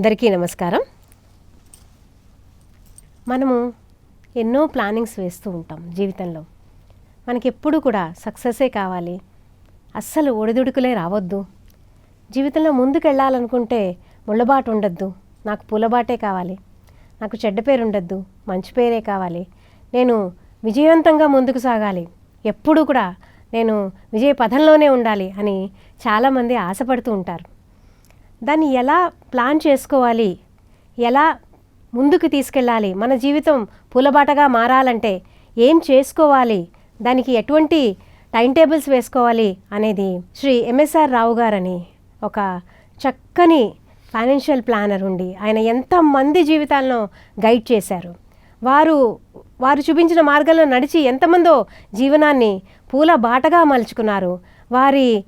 అందరికీ నమస్కారం. మనము ఎన్నో ప్లానింగ్స్ వేస్తూ ఉంటాం జీవితంలో. మనకి ఎప్పుడు కూడా సక్సెసే కావాలి. అస్సలు ఒడిదుడుకులే రావద్దు. జీవితంలో ముందుకు వెళ్ళాలనుకుంటే ముళ్ళబాటు ఉండొద్దు. నాకు పూలబాటే కావాలి. నాకు చెడ్డ పేరు ఉండొద్దు. మంచి పేరే కావాలి. నేను విజయవంతంగా ముందుకు సాగాలి. ఎప్పుడూ కూడా నేను విజయ పథంలోనే ఉండాలి అని చాలామంది ఆశపడుతూ ఉంటారు. దాన్ని ఎలా ప్లాన్ చేసుకోవాలి? ఎలా ముందుకు తీసుకెళ్ళాలి? మన జీవితం పూలబాటగా మారాలంటే ఏం చేసుకోవాలి? దానికి ఎటువంటి టైం టేబుల్స్ వేసుకోవాలి? అనేది శ్రీ ఎంఎస్ఆర్ రావు గారని ఒక చక్కని ఫైనాన్షియల్ ప్లానర్ ఉండి ఆయన ఎంతమంది జీవితాలను గైడ్ చేశారు. వారు వారు చూపించిన మార్గంలో నడిచి ఎంతమందో జీవనాన్ని పూల బాటగా మలుచుకున్నారు. వారి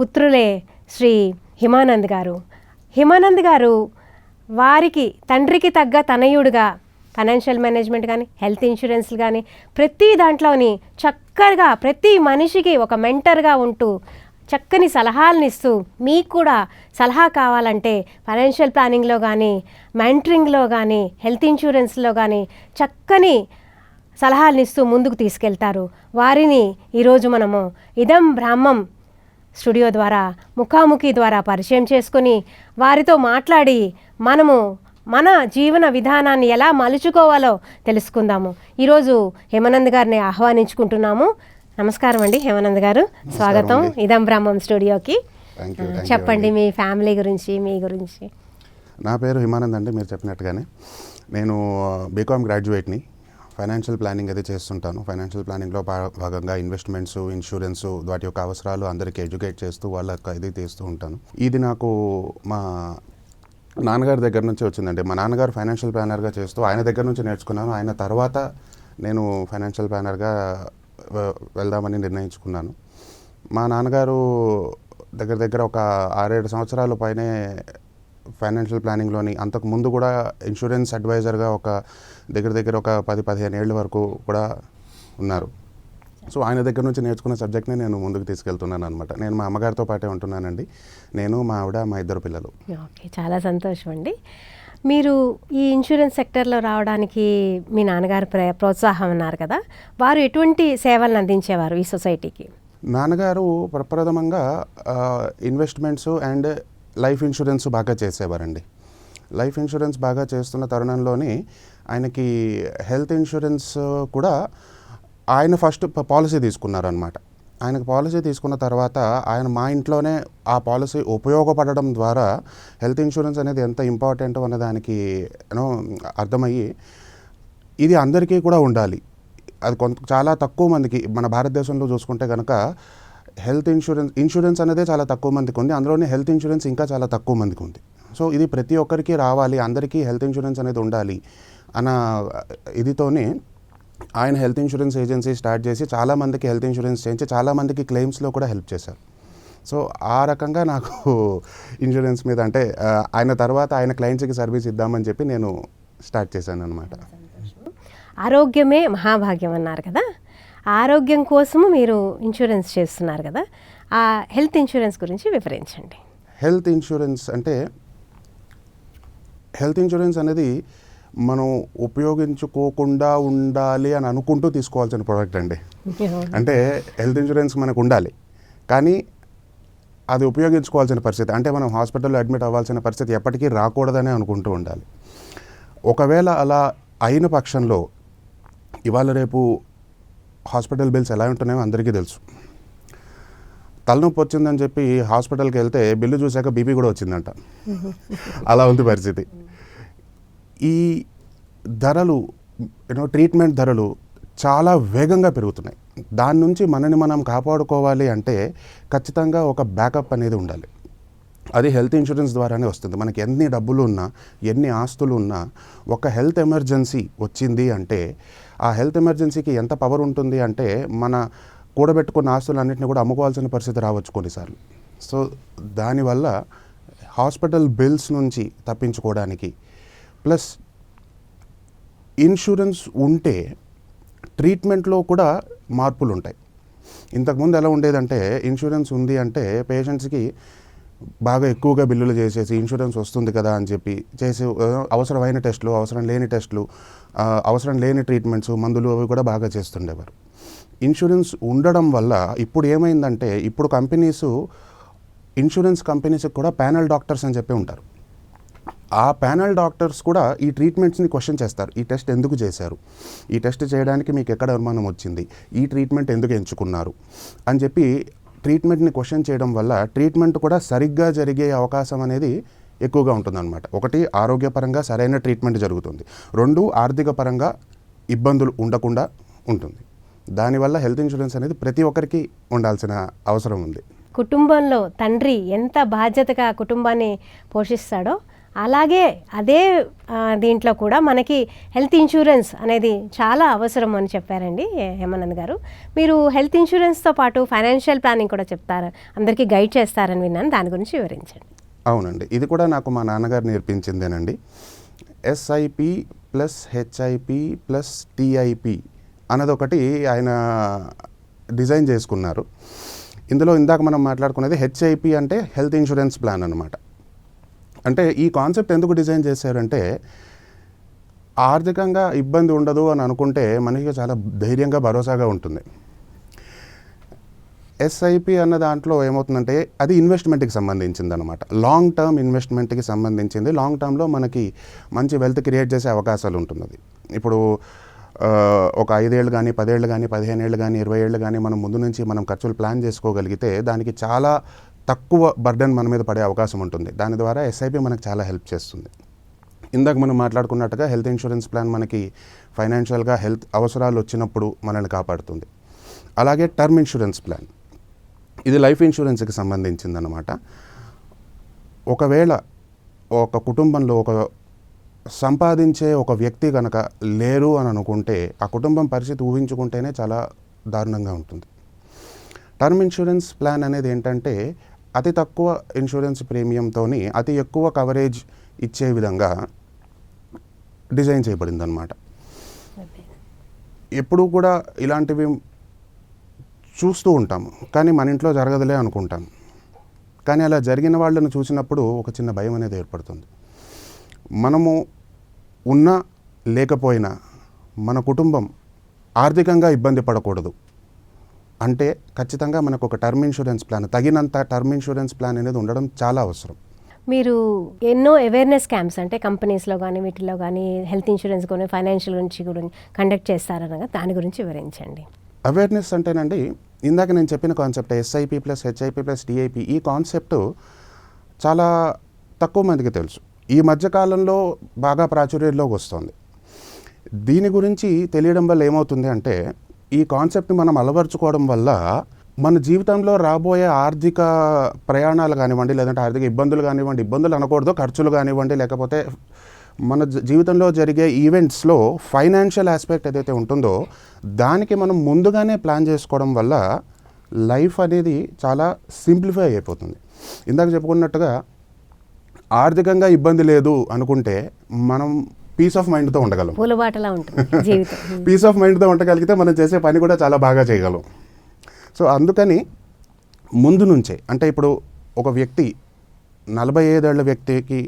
పుత్రులే శ్రీ హిమానంద్ గారు. హిమానంద్ గారు వారికి తండ్రికి తగ్గ తనయుడుగా ఫైనాన్షియల్ మేనేజ్మెంట్ కానీ హెల్త్ ఇన్సూరెన్స్లు కానీ ప్రతి దాంట్లోని చక్కగా ప్రతి మనిషికి ఒక మెంటర్గా ఉంటూ చక్కని సలహాలను ఇస్తూ మీకు కూడా సలహా కావాలంటే ఫైనాన్షియల్ ప్లానింగ్లో కానీ మెంటరింగ్లో కానీ హెల్త్ ఇన్సూరెన్స్లో కానీ చక్కని సలహాలను ఇస్తూ ముందుకు తీసుకెళ్తారు. వారిని ఈరోజు మనము ఇదం బ్రాహ్మం స్టూడియో ద్వారా ముఖాముఖి ద్వారా పరిచయం చేసుకొని వారితో మాట్లాడి మనము మన జీవన విధానాన్ని ఎలా మలుచుకోవాలో తెలుసుకుందాము. ఈరోజు హేమానంద్ గారిని ఆహ్వానించుకుంటున్నాము. నమస్కారం అండి హేమానంద్ గారు. స్వాగతం. ఇదం బ్రహ్మం స్టూడియోకి. చెప్పండి. మీ ఫ్యామిలీ గురించి మీ గురించి. నా పేరు హిమానంద్ అండి మీరు చెప్పినట్టుగానే. నేను బీకామ్ గ్రాడ్యుయేట్ని ఫైనాన్షియల్ ప్లానింగ్ అది చేస్తుంటాను. ఫైనాన్షియల్ ప్లానింగ్లో భాగంగా ఇన్వెస్ట్మెంట్స్ ఇన్సూరెన్స్ వాటి యొక్క అవసరాలు అందరికీ ఎడ్యుకేట్ చేస్తూ వాళ్ళ యొక్క ఇది తీస్తూ ఉంటాను. ఇది నాకు మా నాన్నగారి దగ్గర నుంచి వచ్చిందండి. మా నాన్నగారు ఫైనాన్షియల్ ప్లానర్గా చేస్తూ ఆయన దగ్గర నుంచి నేర్చుకున్నాను. ఆయన తర్వాత నేను ఫైనాన్షియల్ ప్లానర్గా వెళ్దామని నిర్ణయించుకున్నాను. మా నాన్నగారు దగ్గర దగ్గర ఒక ఆరేడు సంవత్సరాల పైనే ఫైనాన్షియల్ ప్లానింగ్లోని అంతకు ముందు కూడా ఇన్సూరెన్స్ అడ్వైజర్గా ఒక దగ్గర దగ్గర ఒక పది పదిహేను ఏళ్ళ వరకు కూడా ఉన్నారు. సో ఆయన దగ్గర నుంచి నేర్చుకున్న సబ్జెక్ట్ని నేను ముందుకు తీసుకెళ్తున్నాను అనమాట నేను మా అమ్మగారితో పాటే ఉంటున్నానండి. నేను మా ఆవిడ మా ఇద్దరు పిల్లలు. ఓకే చాలా సంతోషం అండి మీరు ఈ ఇన్సూరెన్స్ సెక్టర్లో రావడానికి మీ నాన్నగారు ప్ర ప్రోత్సాహం అన్నారు కదా వారు ఎటువంటి సేవలను అందించేవారు ఈ సొసైటీకి? నాన్నగారు ప్రప్రథమంగా ఇన్వెస్ట్మెంట్స్ అండ్ లైఫ్ ఇన్సూరెన్స్ బాగా చేసేవారండి. లైఫ్ ఇన్సూరెన్స్ బాగా చేస్తున్న తరుణంలోని ఆయనకి హెల్త్ ఇన్సూరెన్స్ కూడా ఆయన ఫస్ట్ పాలసీ తీసుకున్నారనమాట ఆయనకు పాలసీ తీసుకున్న తర్వాత ఆయన మా ఇంట్లోనే ఆ పాలసీ ఉపయోగపడడం ద్వారా హెల్త్ ఇన్సూరెన్స్ అనేది ఎంత ఇంపార్టెంట్ అనే దానికి యూనో అర్థమయ్యి ఇది అందరికీ కూడా ఉండాలి. అది కొంత చాలా తక్కువ మందికి మన భారతదేశంలో చూసుకుంటే కనుక హెల్త్ ఇన్సూరెన్స్ ఇన్సూరెన్స్ అనేది చాలా తక్కువ మందికి ఉంది. అందులోనే హెల్త్ ఇన్సూరెన్స్ ఇంకా చాలా తక్కువ మందికి ఉంది. సో ఇది ప్రతి ఒక్కరికి రావాలి అందరికీ హెల్త్ ఇన్సూరెన్స్ అనేది ఉండాలి అన్న ఇదితోనే ఆయన హెల్త్ ఇన్సూరెన్స్ ఏజెన్సీ స్టార్ట్ చేసి చాలామందికి హెల్త్ ఇన్సూరెన్స్ చేయించి చాలామందికి క్లెయిమ్స్లో కూడా హెల్ప్ చేశారు. సో ఆ రకంగా నాకు ఇన్సూరెన్స్ మీద అంటే ఆయన తర్వాత ఆయన క్లయింట్స్కి సర్వీస్ ఇద్దామని చెప్పి నేను స్టార్ట్ చేశాను అనమాట ఆరోగ్యమే మహాభాగ్యం అన్నారు కదా? ఆరోగ్యం కోసము మీరు ఇన్సూరెన్స్ చేస్తున్నారు కదా ఆ హెల్త్ ఇన్సూరెన్స్ గురించి వివరించండి. హెల్త్ ఇన్సూరెన్స్ అంటే హెల్త్ ఇన్సూరెన్స్ అనేది మనం ఉపయోగించుకోకుండా ఉండాలి అని అనుకుంటూ తీసుకోవాల్సిన ప్రోడక్ట్ అండి. అంటే హెల్త్ ఇన్సూరెన్స్ మనకు ఉండాలి కానీ అది ఉపయోగించుకోవాల్సిన పరిస్థితి అంటే మనం హాస్పిటల్లో అడ్మిట్ అవ్వాల్సిన పరిస్థితి ఎప్పటికీ రాకూడదనే అనుకుంటూ ఉండాలి. ఒకవేళ అలా అయిన పక్షంలో ఇవాళ రేపు హాస్పిటల్ బిల్స్ ఎలా ఉంటున్నాయో అందరికీ తెలుసు. తలనొప్పి వచ్చిందని చెప్పి హాస్పిటల్కి వెళ్తే బిల్లు చూశాక బీపీ కూడా వచ్చిందంట. అలా ఉంది పరిస్థితి. ఈ ధరలు యూనో ట్రీట్మెంట్ ధరలు చాలా వేగంగా పెరుగుతున్నాయి. దాని నుంచి మనని మనం కాపాడుకోవాలి అంటే ఖచ్చితంగా ఒక బ్యాకప్ అనేది ఉండాలి. అది హెల్త్ ఇన్సూరెన్స్ ద్వారానే వస్తుంది. మనకి ఎన్ని డబ్బులు ఉన్నా ఎన్ని ఆస్తులు ఉన్నా ఒక హెల్త్ ఎమర్జెన్సీ వచ్చింది అంటే ఆ హెల్త్ ఎమర్జెన్సీకి ఎంత పవర్ ఉంటుంది అంటే మన కూడబెట్టుకున్న ఆస్తులన్నింటినీ కూడా అమ్ముకోవాల్సిన పరిస్థితి రావచ్చు కొన్నిసార్లు. సో దానివల్ల హాస్పిటల్ బిల్స్ నుంచి తప్పించుకోవడానికి ప్లస్ ఇన్సూరెన్స్ ఉంటే ట్రీట్మెంట్లో కూడా మార్పులు ఉంటాయి ఇంతకుముందు ఎలా ఉండేదంటే ఇన్సూరెన్స్ ఉంది అంటే పేషెంట్స్కి బాగా ఎక్కువగా బిల్లులు చేసేసి ఇన్సూరెన్స్ వస్తుంది కదా అని చెప్పి చేసి అవసరమైన టెస్టులు అవసరం లేని టెస్టులు అవసరం లేని ట్రీట్మెంట్స్ మందులు అవి కూడా బాగా చేస్తుండేవారు. ఇన్సూరెన్స్ ఉండడం వల్ల ఇప్పుడు ఏమైందంటే ఇప్పుడు కంపెనీస్ ఇన్సూరెన్స్ కంపెనీస్కి కూడా ప్యానల్ డాక్టర్స్ అని చెప్పి ఉంటారు. ఆ ప్యానల్ డాక్టర్స్ కూడా ఈ ట్రీట్మెంట్స్ని క్వశ్చన్ చేస్తారు. ఈ టెస్ట్ ఎందుకు చేశారు? ఈ టెస్ట్ చేయడానికి మీకు ఎక్కడ అనుమానం వచ్చింది? ఈ ట్రీట్మెంట్ ఎందుకు ఎంచుకున్నారు? అని చెప్పి ట్రీట్మెంట్ని క్వశ్చన్ చేయడం వల్ల ట్రీట్మెంట్ కూడా సరిగ్గా జరిగే అవకాశం అనేది ఎక్కువగా ఉంటుందన్నమాట. ఒకటి ఆరోగ్యపరంగా సరైన ట్రీట్మెంట్ జరుగుతుంది. రెండు ఆర్థిక పరంగా ఇబ్బందులు ఉండకుండా ఉంటుంది. దానివల్ల హెల్త్ ఇన్సూరెన్స్ అనేది ప్రతి ఒక్కరికి ఉండాల్సిన అవసరం ఉంది. కుటుంబంలో తండ్రి ఎంత బాధ్యతగా కుటుంబాన్ని పోషిస్తాడో అలాగే అదే దీంట్లో కూడా మనకి హెల్త్ ఇన్సూరెన్స్ అనేది చాలా అవసరం అని చెప్పారండి హేమానంద్ గారు. మీరు హెల్త్ ఇన్సూరెన్స్తో పాటు ఫైనాన్షియల్ ప్లానింగ్ కూడా చెప్తారు అందరికీ గైడ్ చేస్తారని విన్నాను దాని గురించి వివరించండి. అవునండి ఇది కూడా నాకు మా నాన్నగారు నేర్పించిందేనండి. SIP plus HIP plus TIP అన్నదొకటి ఆయన డిజైన్ చేసుకున్నారు. ఇందులో ఇందాక మనం మాట్లాడుకునేది హెచ్ఐపి అంటే హెల్త్ ఇన్సూరెన్స్ ప్లాన్ అనమాట అంటే ఈ కాన్సెప్ట్ ఎందుకు డిజైన్ చేశారంటే ఆర్థికంగా ఇబ్బంది ఉండదు అని అనుకుంటే మనకి చాలా ధైర్యంగా భరోసాగా ఉంటుంది. ఎస్ఐపి అన్న దాంట్లో ఏమవుతుందంటే అది ఇన్వెస్ట్మెంట్కి సంబంధించింది అనమాట లాంగ్ టర్మ్ ఇన్వెస్ట్మెంట్కి సంబంధించింది. లాంగ్ టర్మ్లో మనకి మంచి వెల్త్ క్రియేట్ చేసే అవకాశాలు ఉంటుంది ఇప్పుడు ఒక ఐదేళ్ళు కానీ పదేళ్ళు కానీ పదిహేను ఏళ్ళు కానీ ఇరవై ఏళ్ళు కానీ మనం ముందు నుంచి మనం ఖర్చులు ప్లాన్ చేసుకోగలిగితే దానికి చాలా తక్కువ బర్డెన్ మన మీద పడే అవకాశం ఉంటుంది. దాని ద్వారా ఎస్ఐపి మనకు చాలా హెల్ప్ చేస్తుంది. ఇందాక మనం మాట్లాడుకున్నట్టుగా హెల్త్ ఇన్సూరెన్స్ ప్లాన్ మనకి ఫైనాన్షియల్గా హెల్త్ అవసరాలు వచ్చినప్పుడు మనల్ని కాపాడుతుంది. అలాగే టర్మ్ ఇన్సూరెన్స్ ప్లాన్. ఇది లైఫ్ ఇన్సూరెన్స్కి సంబంధించిందనమాట ఒకవేళ ఒక కుటుంబంలో ఒక సంపాదించే ఒక వ్యక్తి కనుక లేరు అని అనుకుంటే ఆ కుటుంబం పరిస్థితి ఊహించుకుంటేనే చాలా దారుణంగా ఉంటుంది. టర్మ్ ఇన్సూరెన్స్ ప్లాన్ అనేది ఏంటంటే అతి తక్కువ ఇన్సూరెన్స్ ప్రీమియంతోని అతి ఎక్కువ కవరేజ్ ఇచ్చే విధంగా డిజైన్ చేయబడింది అనమాట ఎప్పుడూ కూడా ఇలాంటివి చూస్తూ ఉంటాము. కానీ మన ఇంట్లో జరగదులే అనుకుంటాం. కానీ అలా జరిగిన వాళ్ళని చూసినప్పుడు ఒక చిన్న భయం అనేది ఏర్పడుతుంది. మనము ఉన్నా లేకపోయినా మన కుటుంబం ఆర్థికంగా ఇబ్బంది పడకూడదు. అంటే ఖచ్చితంగా మనకు ఒక టర్మ్ ఇన్సూరెన్స్ ప్లాన్ తగినంత టర్మ్ ఇన్సూరెన్స్ ప్లాన్ అనేది ఉండడం చాలా అవసరం. మీరు ఎన్నో అవేర్నెస్ క్యాంప్స్ అంటే కంపెనీస్లో కానీ వీటిలో కానీ హెల్త్ ఇన్సూరెన్స్ కానీ ఫైనాన్షియల్ గురించి గురించి కండక్ట్ చేస్తారనగా దాని గురించి వివరించండి. అవేర్నెస్ అంటేనండి ఇందాక నేను చెప్పిన concept SIP plus HIP plus DIP ఈ కాన్సెప్ట్ చాలా తక్కువ మందికి తెలుసు. ఈ మధ్యకాలంలో బాగా ప్రాచుర్యంలోకి వస్తుంది. దీని గురించి తెలియడం వల్ల ఏమవుతుంది అంటే ఈ కాన్సెప్ట్ని మనం అలవరుచుకోవడం వల్ల మన జీవితంలో రాబోయే ఆర్థిక ప్రయాణాలు కానివ్వండి లేదంటే ఆర్థిక ఇబ్బందులు కానివ్వండి ఇబ్బందులు అనకూడదు ఖర్చులు కానివ్వండి లేకపోతే మన జీవితంలో జరిగే ఈవెంట్స్లో ఫైనాన్షియల్ ఆస్పెక్ట్ ఏదైతే ఉంటుందో దానికి మనం ముందుగానే ప్లాన్ చేసుకోవడం వల్ల లైఫ్ అనేది చాలా సింప్లిఫై అయిపోతుంది. ఇందాక చెప్పుకున్నట్టుగా ఆర్థికంగా ఇబ్బంది లేదు అనుకుంటే మనం పీస్ ఆఫ్ మైండ్తో ఉండగలం. పూలబాటలా ఉంటుంది జీవితం. పీస్ ఆఫ్ మైండ్తో ఉండగలిగితే మనం చేసే పని కూడా చాలా బాగా చేయగలం. సో అందుకని ముందు నుంచే అంటే ఇప్పుడు ఒక వ్యక్తి నలభై ఐదేళ్ళ వ్యక్తికి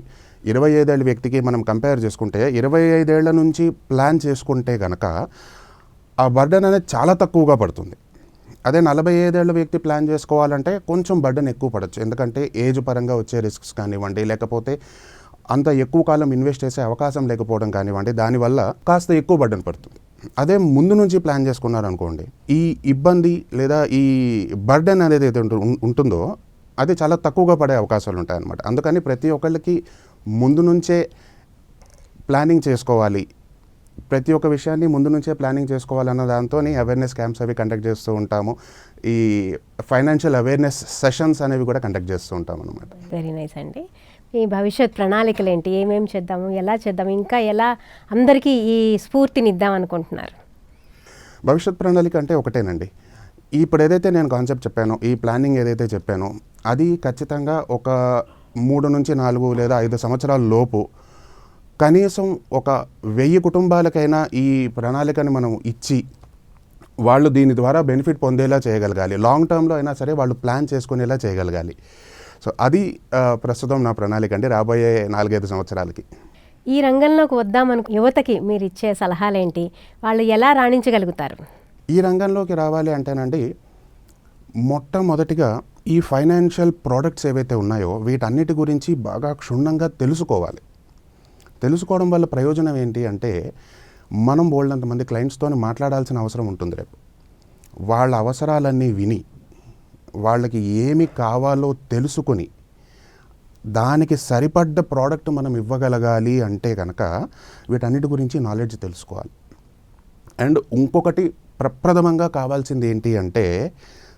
ఇరవై ఐదేళ్ళ వ్యక్తికి మనం కంపేర్ చేసుకుంటే ఇరవై ఐదేళ్ళ నుంచి ప్లాన్ చేసుకుంటే కనుక ఆ బర్డెన్ అనేది చాలా తక్కువగా పడుతుంది. అదే నలభై ఐదేళ్ళ వ్యక్తి ప్లాన్ చేసుకోవాలంటే కొంచెం బర్డెన్ ఎక్కువ పడవచ్చు ఎందుకంటే ఏజ్ పరంగా వచ్చే రిస్క్స్ కానివ్వండి లేకపోతే అంత ఎక్కువ కాలం ఇన్వెస్ట్ చేసే అవకాశం లేకపోవడం కానివ్వండి దానివల్ల కాస్త ఎక్కువ బర్డెన్ పడుతుంది. అదే ముందు నుంచి ప్లాన్ చేసుకున్నారనుకోండి ఈ ఇబ్బంది లేదా ఈ బర్డెన్ అనేది ఏదైతే ఉంటుందో అది చాలా తక్కువగా పడే అవకాశాలు ఉంటాయన్నమాట. అందుకని ప్రతి ఒక్కళ్ళకి ముందు నుంచే ప్లానింగ్ చేసుకోవాలి. ప్రతి ఒక్క విషయాన్ని ముందు నుంచే ప్లానింగ్ చేసుకోవాలన్న దాంతో అవేర్నెస్ క్యాంప్స్ అవి కండక్ట్ చేస్తూ ఉంటాము. ఈ ఫైనాన్షియల్ అవేర్నెస్ సెషన్స్ అనేవి కూడా కండక్ట్ చేస్తూ ఉంటాం అనమాట వెరీ నైస్ అండి. ఈ భవిష్యత్ ప్రణాళికలు ఏంటి ఏమేమి చేద్దాము? ఎలా చేద్దాము? ఇంకా ఎలా అందరికీ ఈ స్ఫూర్తినిద్దాం అనుకుంటున్నారు? భవిష్యత్ ప్రణాళిక అంటే ఒకటేనండి. ఇప్పుడు ఏదైతే నేను కాన్సెప్ట్ చెప్పానో ఈ ప్లానింగ్ ఏదైతే చెప్పానో అది ఖచ్చితంగా ఒక మూడు నుంచి నాలుగు లేదా ఐదు సంవత్సరాల లోపు కనీసం ఒక వెయ్యి కుటుంబాలకైనా ఈ ప్రణాళికని మనం ఇచ్చి వాళ్ళు దీని ద్వారా బెనిఫిట్ పొందేలా చేయగలగాలి. లాంగ్ టర్మ్లో అయినా సరే వాళ్ళు ప్లాన్ చేసుకునేలా చేయగలగాలి. సో అది ప్రస్తుతం నా ప్రణాళిక అండి రాబోయే నాలుగైదు సంవత్సరాలకి. ఈ రంగంలోకి వద్దామను యువతకి మీరు ఇచ్చే సలహాలేంటి? వాళ్ళు ఎలా రాణించగలుగుతారు? ఈ రంగంలోకి రావాలి అంటేనండి మొట్టమొదటిగా ఈ ఫైనాన్షియల్ ప్రోడక్ట్స్ ఏవైతే ఉన్నాయో వీటన్నిటి గురించి బాగా క్షుణ్ణంగా తెలుసుకోవాలి. తెలుసుకోవడం వల్ల ప్రయోజనం ఏంటి అంటే మనం బోల్డంత మంది క్లయింట్స్తో మాట్లాడాల్సిన అవసరం ఉంటుంది రేపు. వాళ్ళ అవసరాలన్నీ విని వాళ్ళకి ఏమి కావాలో తెలుసుకొని దానికి సరిపడ్డ ప్రోడక్ట్ మనం ఇవ్వగలగాలి అంటే కనుక వీటన్నిటి గురించి నాలెడ్జ్ తెలుసుకోవాలి. అండ్ ఇంకొకటి ప్రప్రథమంగా కావాల్సింది ఏంటి అంటే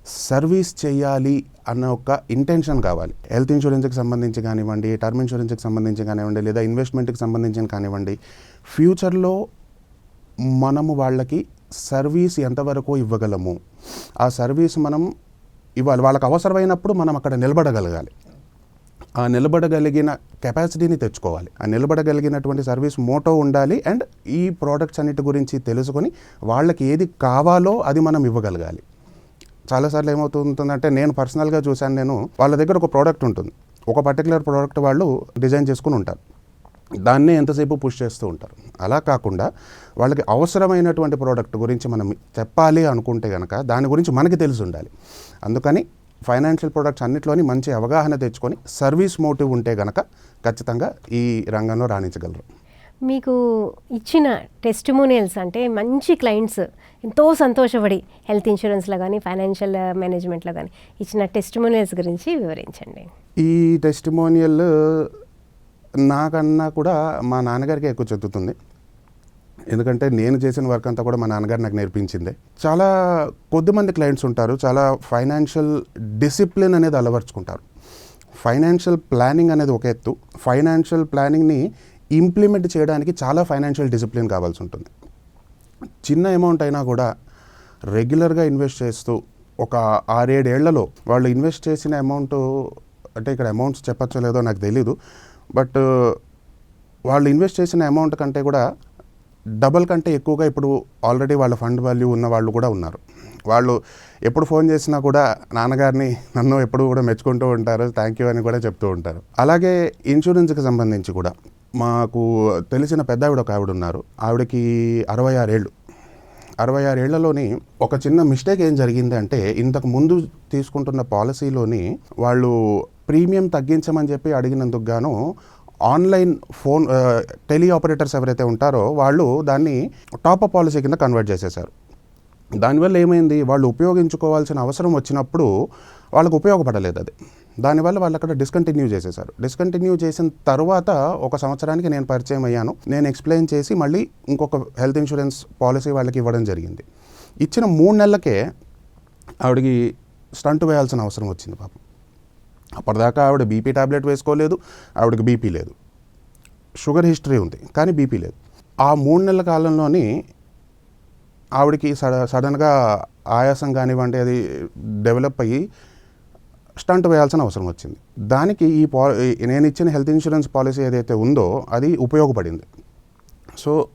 సర్వీస్ చేయాలి అన్న ఒక ఇంటెన్షన్ కావాలి. హెల్త్ ఇన్సూరెన్స్కి సంబంధించి కానివ్వండి టర్మ్ ఇన్సూరెన్స్కి సంబంధించి కానివ్వండి లేదా ఇన్వెస్ట్మెంట్కి సంబంధించి కానివ్వండి ఫ్యూచర్లో మనము వాళ్ళకి సర్వీస్ ఎంతవరకు ఇవ్వగలము? ఆ సర్వీస్ మనం ఇవాళ వాళ్ళకి అవసరమైనప్పుడు మనం అక్కడ నిలబడగలగాలి. ఆ నిలబడగలిగిన కెపాసిటీని తెచ్చుకోవాలి. ఆ నిలబడగలిగినటువంటి సర్వీస్ మోటో ఉండాలి అండ్ ఈ ప్రోడక్ట్స్ అన్నిటి గురించి తెలుసుకొని వాళ్ళకి ఏది కావాలో అది మనం ఇవ్వగలగాలి. చాలాసార్లు ఏమవుతుందంటే నేను పర్సనల్గా చూశాను నేను వాళ్ళ దగ్గర ఒక ప్రోడక్ట్ ఉంటుంది. ఒక పర్టికులర్ ప్రోడక్ట్ వాళ్ళు డిజైన్ చేసుకుని ఉంటారు. దాన్నే ఎంతసేపు పుష్ చేస్తూ ఉంటారు. అలా కాకుండా వాళ్ళకి అవసరమైనటువంటి ప్రోడక్ట్ గురించి మనం చెప్పాలి అనుకుంటే కనుక దాని గురించి మనకి తెలిసి ఉండాలి. అందుకని ఫైనాన్షియల్ ప్రొడక్ట్స్ అన్నిట్లోని మంచి అవగాహన తెచ్చుకొని సర్వీస్ మోటివ్ ఉంటే కనుక ఖచ్చితంగా ఈ రంగంలో రాణించగలరు. మీకు ఇచ్చిన టెస్టిమోనియల్స్ అంటే మంచి క్లయింట్స్ ఎంతో సంతోషపడి హెల్త్ ఇన్సూరెన్స్లో కానీ ఫైనాన్షియల్ మేనేజ్మెంట్లో కానీ ఇచ్చిన టెస్టిమోనియల్స్ గురించి వివరించండి. ఈ టెస్టిమోనియల్ నాకన్నా కూడా మా నాన్నగారికి ఎక్కువ చెందుతుంది ఎందుకంటే నేను చేసిన వర్క్ అంతా కూడా మా నాన్నగారు నాకు నేర్పించిందే. చాలా కొద్దిమంది క్లయింట్స్ ఉంటారు చాలా ఫైనాన్షియల్ డిసిప్లిన్ అనేది అలవర్చుకుంటారు. ఫైనాన్షియల్ ప్లానింగ్ అనేది ఒక ఎత్తు. ఫైనాన్షియల్ ప్లానింగ్ని ఇంప్లిమెంట్ చేయడానికి చాలా ఫైనాన్షియల్ డిసిప్లిన్ కావాల్సి ఉంటుంది. చిన్న అమౌంట్ అయినా కూడా రెగ్యులర్గా ఇన్వెస్ట్ చేస్తూ ఒక ఆరేడేళ్ళలో వాళ్ళు ఇన్వెస్ట్ చేసిన అమౌంట్ అంటే ఇక్కడ అమౌంట్స్ చెప్పచ్చో లేదో నాకు తెలీదు. బట్ వాళ్ళు ఇన్వెస్ట్ చేసిన అమౌంట్ కంటే కూడా డబల్ కంటే ఎక్కువగా ఇప్పుడు ఆల్రెడీ వాళ్ళ ఫండ్ వాల్యూ ఉన్న వాళ్ళు కూడా ఉన్నారు. వాళ్ళు ఎప్పుడు ఫోన్ చేసినా కూడా నాన్నగారిని నన్ను ఎప్పుడు కూడా మెచ్చుకుంటూ ఉంటారు థ్యాంక్ యూ అని కూడా చెప్తూ ఉంటారు. అలాగే ఇన్సూరెన్స్కి సంబంధించి కూడా మాకు తెలిసిన పెద్ద ఆవిడ ఒక ఆవిడ ఉన్నారు. ఆవిడకి అరవై ఆరేళ్ళు. అరవై ఆరేళ్ళలోని ఒక చిన్న మిస్టేక్ ఏం జరిగింది అంటే ఇంతకు ముందు తీసుకుంటున్న పాలసీలోని వాళ్ళు ప్రీమియం తగ్గించమని చెప్పి అడిగినందుకు గాను ఆన్లైన్ ఫోన్ టెలి ఆపరేటర్స్ ఎవరైతే ఉంటారో వాళ్ళు దాన్ని టాప్ పాలసీ కింద కన్వర్ట్ చేసేసారు దానివల్ల ఏమైంది? వాళ్ళు ఉపయోగించుకోవాల్సిన అవసరం వచ్చినప్పుడు వాళ్ళకు ఉపయోగపడలేదు అది. దానివల్ల వాళ్ళు అక్కడ డిస్కంటిన్యూ చేసేసారు డిస్కంటిన్యూ చేసిన తర్వాత ఒక సంవత్సరానికి నేను పరిచయం అయ్యాను. నేను ఎక్స్ప్లెయిన్ చేసి మళ్ళీ ఇంకొక హెల్త్ ఇన్సూరెన్స్ పాలసీ వాళ్ళకి ఇవ్వడం జరిగింది. ఇచ్చిన మూడు నెలలకే ఆవిడకి స్టంట్ వేయాల్సిన అవసరం వచ్చింది పాపం. అప్పటిదాకా ఆవిడ బీపీ టాబ్లెట్ వేసుకోలేదు ఆవిడకి బీపీ లేదు. షుగర్ హిస్టరీ ఉంది కానీ బీపీ లేదు. ఆ మూడు నెలల కాలంలోని ఆవిడకి సడ సడన్గా ఆయాసం కానివ్వండి అది డెవలప్ అయ్యి స్టంట్ వేయాల్సిన అవసరం వచ్చింది. దానికి ఈ పా ఈ- నేను ఇచ్చిన హెల్త్ ఇన్సూరెన్స్ పాలసీ ఏదైతే ఉందో అది ఉపయోగపడింది. సో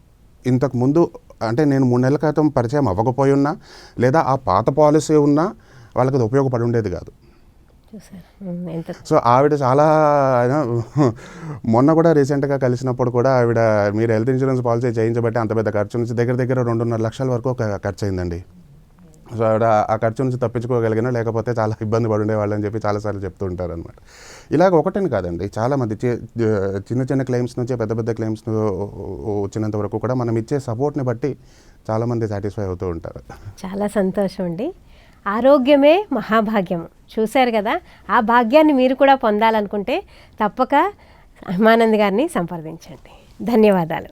ఇంతకు ముందు అంటే నేను మూడు నెలల క్రితం పరిచయం అవ్వకపోయి ఉన్నా లేదా ఆ పాత పాలసీ ఉన్నా వాళ్ళకి అది ఉపయోగపడి ఉండేది కాదు. సో ఆవిడ చాలా మొన్న కూడా రీసెంట్గా కలిసినప్పుడు కూడా ఆవిడ మీరు హెల్త్ ఇన్సూరెన్స్ పాలసీ చేయించబట్టి అంత పెద్ద ఖర్చు నుంచి దగ్గర దగ్గర రెండున్నర లక్షల వరకు ఖర్చు అయిందండి సో ఆవిడ ఆ ఖర్చు నుంచి తప్పించుకోగలిగిన లేకపోతే చాలా ఇబ్బంది పడి ఉండేవాళ్ళు అని చెప్పి చాలాసార్లు చెప్తూ ఉంటారు అనమాట ఇలాగ ఒకటని కాదండి చాలామంది చిన్న చిన్న క్లెయిమ్స్ నుంచి పెద్ద పెద్ద క్లెయిమ్స్ వచ్చినంత వరకు కూడా మనం ఇచ్చే సపోర్ట్ని బట్టి చాలామంది సాటిస్ఫై అవుతూ ఉంటారు. చాలా సంతోషం అండి. ఆరోగ్యమే మహాభాగ్యం. చూశారు కదా ఆ భాగ్యాన్ని మీరు కూడా పొందాలనుకుంటే తప్పక అహిమానంద్ గారిని సంప్రదించండి. ధన్యవాదాలు.